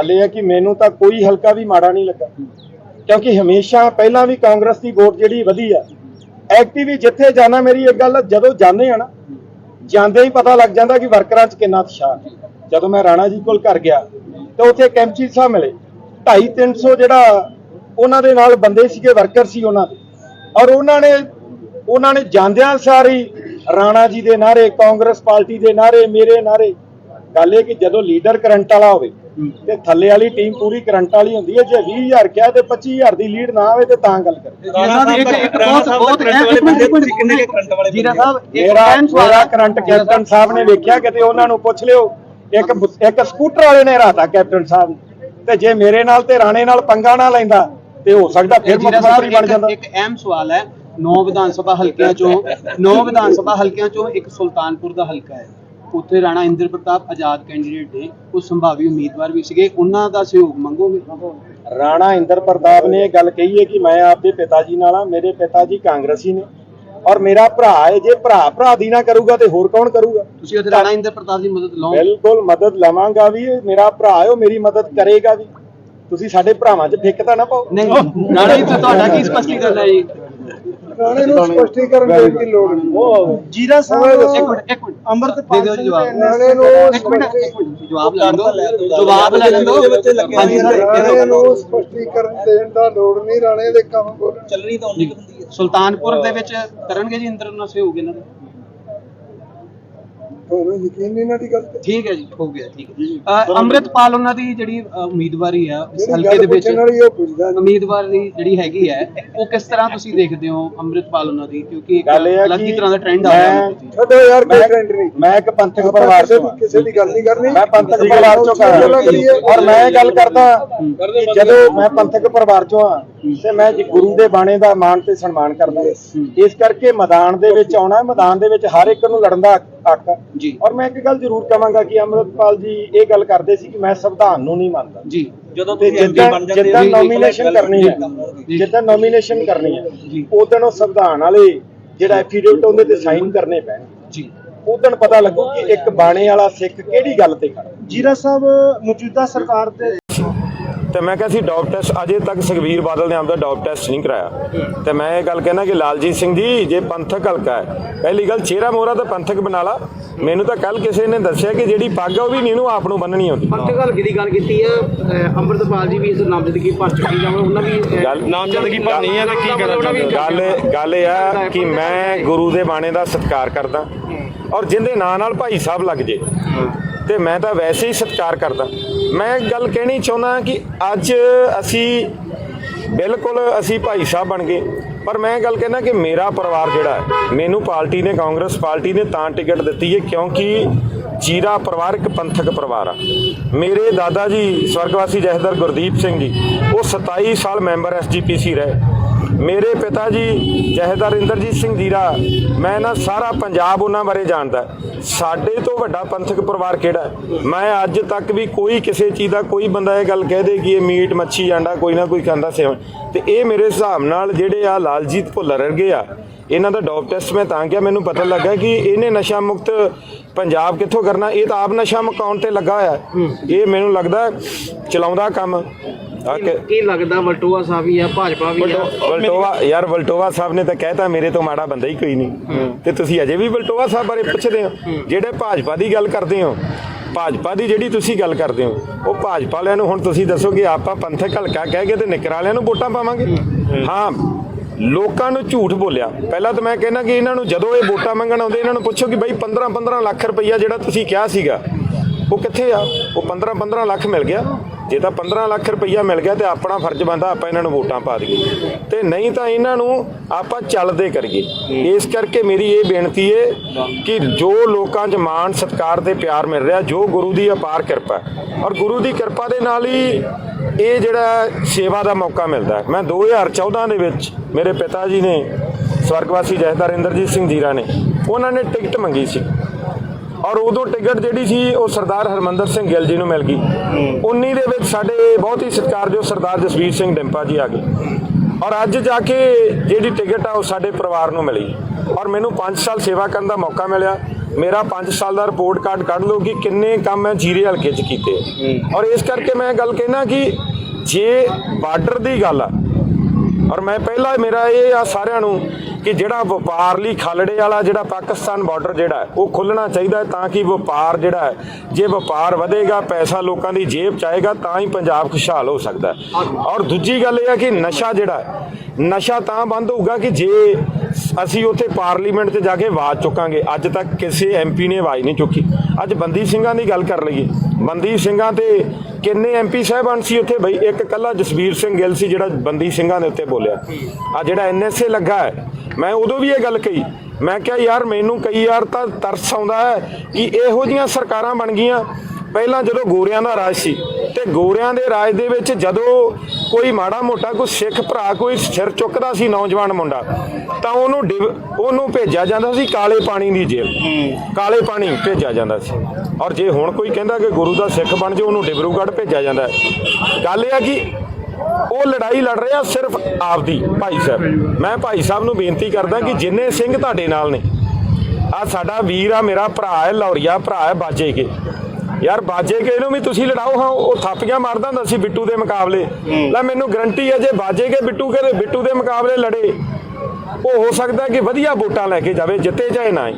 ਗੱਲ ਇਹ ਹੈ ਕਿ ਮੈਨੂੰ ਤਾਂ ਕੋਈ ਹਲਕਾ ਵੀ ਮਾੜਾ ਨਹੀਂ ਲੱਗਾ। ਕਿਉਂਕਿ ਹਮੇਸ਼ਾ ਪਹਿਲਾਂ ਵੀ ਕਾਂਗਰਸ ਦੀ ਵੋਟ ਜਿਹੜੀ ਵਧੀ ਆ, ਐਕਟਿਵ ਜਿੱਥੇ ਜਾਣਾ ਮੇਰੀ ਇੱਕ ਗੱਲ, ਜਦੋਂ ਜਾਂਦੇ ਆ ਨਾ, ਜਾਂਦੇ ਹੀ ਪਤਾ ਲੱਗ ਜਾਂਦਾ ਕਿ ਵਰਕਰਾਂ 'ਚ ਕਿੰਨਾ ਉਤਸ਼ਾਹ ਜਦੋਂ ਮੈਂ ਰਾਣਾ ਜੀ ਕੋਲ ਘਰ ਗਿਆ, ਤਾਂ ਉੱਥੇ ਕੈਂਪਚੀ ਸਾਹਿਬ ਮਿਲੇ। 250 300 ਜਿਹੜਾ ਉਹਨਾਂ ਦੇ ਨਾਲ ਬੰਦੇ ਸੀਗੇ, ਵਰਕਰ ਸੀ ਉਹਨਾਂ ਦੇ। ਔਰ ਉਹਨਾਂ ਨੇ ਉਹਨਾਂ ਨੇ ਜਾਂਦਿਆਂ ਸਾਰੀ ਰਾਣਾ ਜੀ ਦੇ ਨਾਰੇ ਕਾਂਗਰਸ ਪਾਰਟੀ ਦੇ ਨਾਰੇ ਮੇਰੇ ਨਾਰੇ ਗੱਲ ਇਹ ਕਿ ਜਦੋਂ ਲੀਡਰ ਕਰੰਟ ਵਾਲਾ ਹੋਵੇ ਤੇ ਥੱਲੇ ਵਾਲੀ ਟੀਮ ਪੂਰੀ ਕਰੰਟ ਵਾਲੀ ਹੁੰਦੀ ਹੈ ਜੇ 20000 ਕਿਹਾ ਤੇ 25000 ਦੀ ਲੀਡ ਨਾ ਆਵੇ ਤੇ ਤਾਂ ਗੱਲ ਕਰੇ ਰਾਣਾ ਸਾਹਿਬ ਇੱਕ ਇੱਕ ਬਹੁਤ ਬਹੁਤ ਕਿੰਨੇ ਕਰੰਟ ਵਾਲੇ ਜੀਰਾ ਸਾਹਿਬ ਮੇਰਾ ਮੇਰਾ। ਕਰੰਟ ਕੈਪਟਨ ਸਾਹਿਬ ਨੇ ਵੇਖਿਆ ਕਿਤੇ ਉਹਨਾਂ ਨੂੰ ਪੁੱਛ ਲਿਓ ਇੱਕ ਸਕੂਟਰ ਵਾਲੇ ਨੇ ਹਰਾਤਾ ਕੈਪਟਨ ਸਾਹਿਬ। ਤੇ ਜੇ ਮੇਰੇ ਨਾਲ ਤੇ ਰਾਣੇ ਨਾਲ ਪੰਗਾ ਨਾ ਲੈਂਦਾ ਤੇ ਹੋ ਸਕਦਾ ਫਿਰ ਮੁੱਖ ਜੀਰਾ ਸਾਹਿਬ ਮੰਤਰੀ ਬਣ ਜਾਂਦਾ ਇੱਕ ਇੱਕ ਅਹਿਮ ਸਵਾਲ ਹੈ ਨੌ ਵਿਧਾਨ ਸਭਾ ਹਲਕਿਆਂ ਚੋਂ ਨੌ ਵਿਧਾਨ ਸਭਾ ਹਲਕਿਆਂ ਚੋਂ ਇੱਕ ਸੁਲਤਾਨਪੁਰ ਦਾ ਹਲਕਾ ਹੈ ਉੱਥੇ ਰਾਣਾ ਇੰਦਰ ਪ੍ਰਤਾਪ ਆਜ਼ਾਦ ਕੈਂਡੀਡੇਟ ਨੇ ਉਹ ਸੰਭਾਵੀ ਉਮੀਦਵਾਰ ਵੀ ਸੀਗੇ। ਉਹਨਾਂ ਦਾ ਸਹਿਯੋਗ ਮੰਗੋਗੇ? ਰਾਣਾ ਇੰਦਰ ਪ੍ਰਤਾਪ ਨੇ ਇਹ ਗੱਲ ਕਹੀ ਹੈ ਕਿ ਮੈਂ ਆਪਦੇ ਪਿਤਾ ਜੀ ਨਾਲ ਆ ਮੇਰੇ ਪਿਤਾ ਜੀ ਕਾਂਗਰਸੀ ਨੇ ਔਰ ਮੇਰਾ ਭਰਾ ਹੈ ਜੇ ਭਰਾ ਭਰਾ ਦੀ ਨਾ ਕਰੂਗਾ ਤੇ ਹੋਰ ਕੌਣ ਕਰੂਗਾ? ਤੁਸੀਂ ਉੱਥੇ ਰਾਣਾ ਇੰਦਰ ਪ੍ਰਤਾਪ ਦੀ ਮਦਦ ਲਓ ਬਿਲਕੁਲ ਮਦਦ ਲਵਾਂਗਾ ਵੀ ਮੇਰਾ ਭਰਾ ਹੈ ਉਹ ਮੇਰੀ ਮਦਦ ਕਰੇਗਾ ਵੀ। ਤੁਸੀਂ ਸਾਡੇ ਭਰਾਵਾਂ 'ਚ ਫਿੱਕ ਤਾਂ ਨਾ ਪਾਓ। ਨਹੀਂ ਰਾਣਾ ਜੀ ਤੁਹਾਡਾ ਕੀ ਸਪਸ਼ਟੀਕਰਨ ਹੈ ਜੀ? ਰਾਣੇ ਨੂੰ ਸਪਸ਼ਟੀਕਰਨ ਦੇਣ ਦੀ ਲੋੜ ਨਹੀਂ। ਜੀਰਾ ਇੱਕ ਮਿੰਟ ਇੱਕ ਮਿੰਟ। ਅੰਮ੍ਰਿਤਪਾਲ ਦੇ ਦਿਓ ਸਿੰਘ ਜਵਾਬ। ਰਾਣੇ ਨੂੰ ਇੱਕ ਮਿੰਟ ਇੱਕ ਮਿੰਟ ਜਵਾਬ ਲੈ ਲਓ। ਜਵਾਬ ਲੈ ਲਓ। ਹਾਂਜੀ ਸਰ ਰਾਣੇ ਨੂੰ। ਸਪਸ਼ਟੀਕਰਨ ਦੇਣ ਦਾ ਲੋੜ ਨਹੀਂ ਰਾਣੇ ਦੇ ਕੰਮ ਬੋਲਣ। ਚੱਲਣੀ ਤਾਂ ਉਨੀ ਕੁ ਹੁੰਦੀ ਹੈ। ਸੁਲਤਾਨਪੁਰ ਦੇ ਵਿੱਚ ਕਰਨਗੇ ਜੀ ਇੰਦਰ ਨਾਲ ਸਹਿਯੋਗ ਇਹਨਾਂ ਦਾ। ਤੁਹਾਨੂੰ ਯਕੀਨ ਨਹੀਂ ਇਹਨਾਂ ਦੀ ਗੱਲ ਤੇ? ਠੀਕ ਹੈ ਜੀ ਹੋ ਗਿਆ ਠੀਕ ਹੈ। ਅ, ਅੰਮ੍ਰਿਤਪਾਲ ਉਹਨਾਂ ਦੀ ਜਿਹੜੀ ਅ, ਉਮੀਦਵਾਰੀ ਆ ਇਸ ਜਿਹੜੀ ਹਲਕੇ ਦੇ ਗੱਲ ਵਿੱਚ ਪੁੱਛਣ ਵਾਲੀ ਉਹ ਪੁੱਛਦਾ ਨਹੀਂ। ਉਮੀਦਵਾਰੀ ਜਿਹੜੀ ਹੈਗੀ ਹੈ ਉਹ ਕਿਸ ਤਰ੍ਹਾਂ ਤੁਸੀਂ ਦੇਖਦੇ ਹੋ ਅੰਮ੍ਰਿਤਪਾਲ ਉਹਨਾਂ ਦੀ? ਕਿਉਂਕਿ ਇੱਕ ਗੱਲ ਇਹ ਹੈ ਅਲੱਗ ਹੀ ਕਿ ਤਰ੍ਹਾਂ ਦਾ ਟ੍ਰੈਂਡ ਆ ਰਿਹਾ ਮੈਂ- ਉਹਨਾਂ ਪ੍ਰਤੀ। ਛੱਡੋ ਯਾਰ ਕੋਈ ਮੈਂ ਟ੍ਰੈਂਡ ਨਹੀਂ। ਮੈਂ ਇੱਕ ਪੰਥਕ ਪਰਿਵਾਰ ਕਿਸੇ ਤੋਂ ਦੀ ਹਾਂ। ਕਿਸੇ ਦੀ ਗੱਲ ਨਹੀਂ ਕਰਨੀ। ਮੈਂ ਪੰਥਕ ਪਰਿਵਾਰ ਚੋਂ ਕਰ ਔਰ ਮੈਂ ਇਹ ਗੱਲ ਕਰਦਾ ਕਿ ਜਦੋਂ ਮੈਂ ਪੰਥਕ ਪਰਿਵਾਰ ਚੋਂ ਆ ਤੇ ਮੈਂ ਜੀ ਗੁਰੂ ਦੇ ਬਾਣੇ ਦਾ ਮਾਣ ਤੇ ਸਨਮਾਨ ਕਰਦਾ। ਇਸ ਕਰਕੇ ਮੈਦਾਨ ਦੇ ਵਿੱਚ ਆਉਣਾ ਮੈਦਾਨ ਦੇ ਵਿੱਚ ਹਰ ਇੱਕ ਨੂੰ ਲੜਨ ਦਾ ਹੱਕ ਆ। ਜੀ। ਔਰ ਮੈਂ ਇੱਕ ਗੱਲ ਜ਼ਰੂਰ ਕਹਾਂਗਾ ਕਿ ਅੰਮ੍ਰਿਤਪਾਲ ਜੀ ਇਹ ਗੱਲ ਕਰਦੇ ਸੀ ਕਿ ਮੈਂ ਸੰਵਿਧਾਨ ਨੂੰ ਨਹੀਂ ਮੰਨਦਾ। ਜੀ। ਜਦੋਂ ਤੇ ਤੁਸੀਂ ਐਮਪੀ ਬਣ ਜਾਂਦੇ ਜਿੱਦਾਂ ਨੋਮੀਨੇਸ਼ਨ ਕਰਨੀ ਹੈ। ਜਿੱਦਾਂ ਨੋਮੀਨੇਸ਼ਨ ਕਰਨੀ ਹੈ। ਜੀ। ਉਦੋਂ ਉਹ ਸੰਵਿਧਾਨ ਵਾਲੇ ਜਿਹੜਾ ਐਫੀਡੇਵਿਟ ਉਹਦੇ ਤੇ ਸਾਈਨ ਕਰਨੇ ਪੈਣ। ਜੀ। ਉਦੋਂ ਪਤਾ ਲੱਗੂ ਕਿ ਇੱਕ ਬਾਣੇ ਵਾਲਾ ਸਿੱਖ ਕਿਹੜੀ ਗੱਲ ਤੇ ਖੜਾ। ਜੀਰਾ ਸਾਹਿਬ ਮੌਜੂਦਾ ਸਰਕਾਰ ਦੇ ਤੇ ਮੈਂ ਕਿਹਾ ਸੀ ਡੌਪ ਟੈਸਟ ਅਜੇ ਤੱਕ ਸੁਖਬੀਰ ਬਾਦਲ ਨੇ ਆਪਦਾ ਡੌਪ ਟੈਸਟ ਨਹੀਂ ਕਰਾਇਆ। ਤੇ ਮੈਂ ਇਹ ਗੱਲ ਕਹਿਣਾ ਕਿ ਲਾਲਜੀਤ ਸਿੰਘ ਜੀ ਜੇ ਪੰਥਕ ਹਲਕਾ ਹੈ ਪਹਿਲੀ ਗੱਲ ਚਿਹਰਾ ਮੋਹਰਾ ਤਾਂ ਪੰਥਕ ਬਣਾ ਲਾ। ਮੈਨੂੰ ਤਾਂ ਕੱਲ ਕਿਸੇ ਨੇ ਦੱਸਿਆ ਕਿ ਜਿਹੜੀ ਪੱਗ ਆ ਉਹ ਵੀ ਨਹੀਂ ਇਹਨੂੰ ਆਪ ਨੂੰ ਬੰਨਣੀ ਆਉਂਦੀ। ਪੰਥਕ ਹਲਕੇ ਦੀ ਗੱਲ ਕੀਤੀ ਹੈ ਅੰਮ੍ਰਿਤਪਾਲ ਜੀ ਵੀ ਇਸ ਨਾਮਜ਼ਦਗੀ ਭਰ ਚੁੱਕੀ ਜਾਂ ਉਹਨਾਂ ਵੀ ਨਾਮਜ਼ਦਗੀ ਭਰਨੀ ਹੈ ਤਾਂ ਕੀ ਕਰਨਾ ਗੱਲ ਗੱਲ ਇਹ ਆ ਕਿ ਮੈਂ ਗੁਰੂ ਦੇ ਬਾਣੇ ਦਾ ਸਤਿਕਾਰ ਕਰਦਾ ਔਰ ਜਿੰਦੇ ਨਾਂ ਨਾਲ ਭਾਈ ਸਾਹਿਬ ਲੱਗ ਜੇ ਤੇ ਮੈਂ ਤਾਂ ਵੈਸੇ ਹੀ ਸਤਿਕਾਰ ਕਰਦਾ। ਮੈਂ ਇੱਕ ਗੱਲ ਕਹਿਣੀ ਚਾਹੁੰਦਾ ਕਿ ਅੱਜ ਅਸੀਂ ਬਿਲਕੁਲ ਅਸੀਂ ਭਾਈ ਸਾਹਿਬ ਬਣ ਗਏ। ਪਰ ਮੈਂ ਇਹ ਗੱਲ ਕਹਿਣਾ ਕਿ ਮੇਰਾ ਪਰਿਵਾਰ ਜਿਹੜਾ ਹੈ, ਮੈਨੂੰ ਪਾਰਟੀ ਨੇ, ਕਾਂਗਰਸ ਪਾਰਟੀ ਨੇ ਤਾਂ ਟਿਕਟ ਦਿੱਤੀ ਹੈ ਕਿਉਂਕਿ ਜੀਰਾ ਪਰਿਵਾਰ ਇੱਕ ਪੰਥਕ ਪਰਿਵਾਰ ਆ। ਮੇਰੇ ਦਾਦਾ ਜੀ, ਸਵਰਗਵਾਸੀ ਜਥੇਦਾਰ ਗੁਰਦੀਪ ਸਿੰਘ ਜੀ, ਉਹ 27 ਸਾਲ ਮੈਂਬਰ ਐਸਜੀਪੀਸੀ ਰਹੇ। ਮੇਰੇ ਪਿਤਾ ਜੀ ਜਹੇਦਾਰ ਇੰਦਰਜੀਤ ਸਿੰਘ ਜੀਰਾ ਮੈਂ ਨਾ ਸਾਰਾ ਪੰਜਾਬ ਉਹਨਾਂ ਬਾਰੇ ਜਾਣਦਾ ਸਾਡੇ ਤੋਂ ਵੱਡਾ ਪੰਥਕ ਪਰਿਵਾਰ ਕਿਹੜਾ? ਮੈਂ ਅੱਜ ਤੱਕ ਵੀ ਕੋਈ ਕਿਸੇ ਚੀਜ਼ ਦਾ ਕੋਈ ਬੰਦਾ ਇਹ ਗੱਲ ਕਹਿ ਦੇ ਕਿ ਇਹ ਮੀਟ ਮੱਛੀ ਆਂਡਾ ਕੋਈ ਨਾ ਕੋਈ ਖਾਂਦਾ ਸੇਵਨ ਤੇ ਇਹ ਮੇਰੇ ਹਿਸਾਬ ਨਾਲ ਜਿਹੜੇ ਆ ਲਾਲਜੀਤ ਭੁੱਲਰ ਵਰਗੇ ਆ ਇਹਨਾਂ ਦਾ ਡੋਪ ਟੈਸਟ ਮੈਂ ਤਾਂ ਕਿਹਾ ਮੈਨੂੰ ਪਤਾ ਲੱਗਾ ਕਿ ਇਹਨੇ ਨਸ਼ਾ ਮੁਕਤ ਪੰਜਾਬ ਕਿੱਥੋਂ ਕਰਨਾ ਇਹ ਤਾਂ ਆਪ ਨਸ਼ਾ ਮੁਕਾਉਣ ਤੇ ਲੱਗਾ ਹੋਇਆ। ਇਹ ਮੈਨੂੰ ਲੱਗਦਾ ਚਲਾਉਂਦਾ ਕੰਮ ਆ ਕਿ ਕੀ ਲੱਗਦਾ ਵਲਟੋਆ ਸਾਹਿਬ ਵੀ ਆ ਭਾਜਪਾ ਵੀ ਆ? ਵਲਟੋਵਾ ਯਾਰ ਵਲਟੋਵਾ ਸਾਹਿਬ ਨੇ ਤਾਂ ਕਹਿਤਾ ਮੇਰੇ ਤੋਂ ਮਾੜਾ ਬੰਦਾ ਹੀ ਕੋਈ ਨਹੀਂ। ਤੇ ਤੁਸੀਂ ਅਜੇ ਵੀ ਵਲਟੋਵਾ ਸਾਹਿਬ ਬਾਰੇ ਪੁੱਛਦੇ ਹੋ? ਜਿਹੜੇ ਭਾਜਪਾ ਦੀ ਗੱਲ ਕਰਦੇ ਹੋ ਭਾਜਪਾ ਦੀ ਜਿਹੜੀ ਤੁਸੀਂ ਗੱਲ ਕਰਦੇ ਹੋ ਉਹ ਭਾਜਪਾ ਵਾਲਿਆਂ ਨੂੰ ਹੁਣ ਤੁਸੀਂ ਦੱਸੋ ਕਿ ਆਪਾਂ ਪੰਥਕ ਹਲਕਾ ਕਹਿ ਕੇ ਤੇ ਨਿਕਰ ਵਾਲਿਆਂ ਨੂੰ ਵੋਟਾਂ ਪਾਵਾਂਗੇ? ਹਾਂ। ਲੋਕਾਂ ਨੂੰ ਝੂਠ ਬੋਲਿਆ। ਪਹਿਲਾਂ ਤਾਂ ਮੈਂ ਕਹਿੰਦਾ ਕਿ ਇਹਨਾਂ ਨੂੰ ਜਦੋਂ ਇਹ ਵੋਟਾਂ ਮੰਗਣ ਆਉਂਦੇ ਇਹਨਾਂ ਨੂੰ ਪੁੱਛੋ ਕਿ ਬਈ 15 15 ਲੱਖ ਰੁਪਈਆ ਜਿਹੜਾ ਤੁਸੀਂ ਕਿਹਾ ਸੀਗਾ ਉਹ ਕਿੱਥੇ ਆ? ਉਹ 15 15 ਲੱਖ ਮਿਲ ਗਿਆ। ਜੇ ਤਾਂ 15 ਲੱਖ ਰੁਪਈਆ ਮਿਲ ਗਿਆ ਤੇ ਆਪਣਾ ਫਰਜ਼ ਬੰਦਾ ਆਪਾਂ ਇਹਨਾਂ ਨੂੰ ਵੋਟਾਂ ਪਾ ਦਈਏ। ਤੇ ਨਹੀਂ ਤਾਂ ਇਹਨਾਂ ਨੂੰ ਆਪਾਂ ਚੱਲਦੇ ਕਰੀਏ। ਇਸ ਕਰਕੇ ਮੇਰੀ ਇਹ ਬੇਨਤੀ ਹੈ ਕਿ ਜੋ ਲੋਕਾਂ 'ਚ ਮਾਣ, ਸਤਿਕਾਰ ਤੇ ਪਿਆਰ ਮਿਲ ਰਿਹਾ, ਜੋ ਗੁਰੂ ਦੀ ਅਪਾਰ ਕਿਰਪਾ ਔਰ ਗੁਰੂ ਦੀ ਕਿਰਪਾ ਦੇ ਨਾਲ ਹੀ ਇਹ ਜਿਹੜਾ ਸੇਵਾ ਦਾ ਮੌਕਾ ਮਿਲਦਾ ਹੈ। ਮੈਂ 2014 ਦੇ ਵਿੱਚ ਮੇਰੇ ਪਿਤਾ ਜੀ ਨੇ ਸਵਰਗਵਾਸੀ ਜਥੇਦਾਰ ਇੰਦਰਜੀਤ ਸਿੰਘ ਜੀਰਾ ਨੇ, ਉਹਨਾਂ ਨੇ ਟਿਕਟ ਮੰਗੀ ਸੀ। ਔਰ ਉਦੋਂ ਟਿਕਟ ਜਿਹੜੀ ਸੀ ਉਹ ਸਰਦਾਰ ਹਰਮੰਦਰ ਸਿੰਘ ਗਿੱਲ ਜੀ ਨੂੰ ਮਿਲ ਗਈ। 19 ਦੇ ਵਿੱਚ ਸਾਡੇ ਬਹੁਤ ਹੀ ਸਤਿਕਾਰਯੋਗ ਸਰਦਾਰ ਜਸਵੀਰ ਸਿੰਘ ਡਿੰਪਾ ਜੀ ਆ ਗਏ। ਔਰ ਅੱਜ ਜਾ ਕੇ ਜਿਹੜੀ ਟਿਕਟ ਆ ਉਹ ਸਾਡੇ ਪਰਿਵਾਰ ਨੂੰ ਮਿਲੀ। ਔਰ ਮੈਨੂੰ 5 ਸਾਲ ਸੇਵਾ ਕਰਨ ਦਾ ਮੌਕਾ ਮਿਲਿਆ। ਮੇਰਾ 5 ਸਾਲ ਦਾ ਰਿਪੋਰਟ ਕਾਰਡ ਕੱਢ ਲਓ ਕਿ ਕਿੰਨੇ ਕੰਮ ਮੈਂ ਜੀਰੇ ਹਲਕੇ 'ਚ ਕੀਤੇ। ਔਰ ਇਸ ਕਰਕੇ ਮੈਂ ਗੱਲ ਕਹਿਣਾ ਕਿ ਜੇ ਬਾਰਡਰ ਦੀ ਗੱਲ ਆ ਔਰ ਮੈਂ ਪਹਿਲਾਂ ਮੇਰਾ ਇਹ ਆ ਸਾਰਿਆਂ ਨੂੰ ਕਿ ਜਿਹੜਾ ਵਪਾਰ ਲਈ ਖਾਲੜੇ ਵਾਲਾ ਜਿਹੜਾ ਪਾਕਿਸਤਾਨ ਬਾਰਡਰ ਜਿਹੜਾ ਉਹ ਖੁੱਲਣਾ ਚਾਹੀਦਾ ਤਾਂ ਕਿ ਵਪਾਰ ਜਿਹੜਾ ਹੈ, ਜੇ ਵਪਾਰ ਵਧੇਗਾ, ਪੈਸਾ ਲੋਕਾਂ ਦੀ ਜੇਬ ਚ ਤਾਂ ਹੀ ਪੰਜਾਬ ਖੁਸ਼ਹਾਲ ਹੋ ਸਕਦਾ ਔਰ ਦੂਜੀ ਗੱਲ ਇਹ ਹੈ ਕਿ ਨਸ਼ਾ ਜਿਹੜਾ ਨਸ਼ਾ ਤਾਂ ਬੰਦ ਹੋਊਗਾ ਕਿ ਜੇ ਅਸੀਂ ਉੱਥੇ ਪਾਰਲੀਮੈਂਟ 'ਚ ਜਾ ਕੇ ਆਵਾਜ਼ ਚੁੱਕਾਂਗੇ, ਅੱਜ ਤੱਕ ਕਿਸੇ ਐਮਪੀ ਨੇ ਆਵਾਜ਼ ਨਹੀਂ ਚੁੱਕੀ। ਅੱਜ ਬੰਦੀ ਸਿੰਘਾਂ ਦੀ ਗੱਲ ਕਰ ਲਈਏ। ਬੰਦੀ ਸਿੰਘਾਂ ਤੇ ਕਿੰਨੇ ਐਮਪੀ ਸਾਹਿਬਾਨ ਸੀ ਉੱਥੇ? ਬਈ ਇੱਕ ਕੱਲਾ ਜਸਵੀਰ ਸਿੰਘ ਗਿੱਲ ਸੀ ਜਿਹੜਾ ਬੰਦੀ ਸਿੰਘਾਂ ਦੇ ਉੱਤੇ ਬੋਲਿਆ। ਆ ਜਿਹੜਾ ਐਨਐਸਏ ਲੱਗਾ ਹੈ। ਮੈਂ ਉਦੋਂ ਵੀ ਇਹ ਗੱਲ ਕਹੀ। ਮੈਂ ਕਿਹਾ ਯਾਰ ਮੈਨੂੰ ਕਈ ਵਾਰ ਤਾਂ ਤਰਸ ਆਉਂਦਾ ਹੈ ਕਿ ਇਹੋ ਜੀਆਂ ਸਰਕਾਰਾਂ ਬਣ ਗਈਆਂ। ਪਹਿਲਾਂ ਜਦੋਂ ਗੋਰਿਆਂ ਦਾ ਰਾਜ ਸੀ ਤੇ ਗੋਰਿਆਂ ਦੇ ਰਾਜ ਦੇ ਵਿੱਚ ਜਦੋਂ ਕੋਈ ਮਾੜਾ ਮੋਟਾ ਕੋਈ ਸਿੱਖ ਭਰਾ ਕੋਈ ਸਿਰ ਚੁੱਕਦਾ ਸੀ ਨੌਜਵਾਨ ਮੁੰਡਾ ਤਾਂ ਉਹਨੂੰ ਉਹਨੂੰ ਭੇਜਿਆ ਜਾਂਦਾ ਸੀ ਕਾਲੇ ਪਾਣੀ ਦੀ ਜੇਲ੍ਹ। ਕਾਲੇ ਪਾਣੀ ਭੇਜਿਆ ਜਾਂਦਾ ਸੀ। ਔਰ ਜੇ ਹੁਣ ਕੋਈ ਕਹਿੰਦਾ ਕਿ ਗੁਰੂ ਦਾ ਸਿੱਖ ਬਣ ਜੇ ਉਹਨੂੰ ਡਿਬਰੂਗੜ੍ਹ ਭੇਜਿਆ ਜਾਂਦਾ। ਗੱਲ ਇਹ ਆ ਕਿ ਉਹ ਲੜਾਈ ਲੜ ਰਿਹਾ ਸਿਰਫ ਆਪਦੀ ਭਾਈ ਸਾਹਿਬ। ਮੈਂ ਭਾਈ ਸਾਹਿਬ ਨੂੰ ਬੇਨਤੀ ਕਰਦਾ ਕਿ ਜਿੰਨੇ ਸਿੰਘ ਤੁਹਾਡੇ ਨਾਲ ਨੇ ਆ ਸਾਡਾ ਵੀਰ ਆ ਮੇਰਾ ਭਰਾ ਹੈ ਲੌਰੀਆ ਭਰਾ ਹੈ ਬਾਜੇ ਕੇ ਯਾਰ ਬਾਜੇ ਕੇ ਇਹਨੂੰ ਵੀ ਤੁਸੀਂ ਲੜਾਓ ਹਾਂ ਉਹ ਥਾਪੀਆਂ ਮਾਰਦਾ ਹੁੰਦਾ ਸੀ ਬਿੱਟੂ ਦੇ ਮੁਕਾਬਲੇ। ਲੈ ਮੈਨੂੰ ਗਰੰਟੀ ਹੈ ਜੇ ਬਾਜੇ ਕੇ ਬਿੱਟੂ ਕੇ ਬਿੱਟੂ ਦੇ ਮੁਕਾਬਲੇ ਲੜੇ ਉਹ ਹੋ ਸਕਦਾ ਕਿ ਵਧੀਆ ਵੋਟਾਂ ਲੈ ਕੇ ਜਾਵੇ ਜਿੱਤੇ ਚਾਹੇ ਨਾ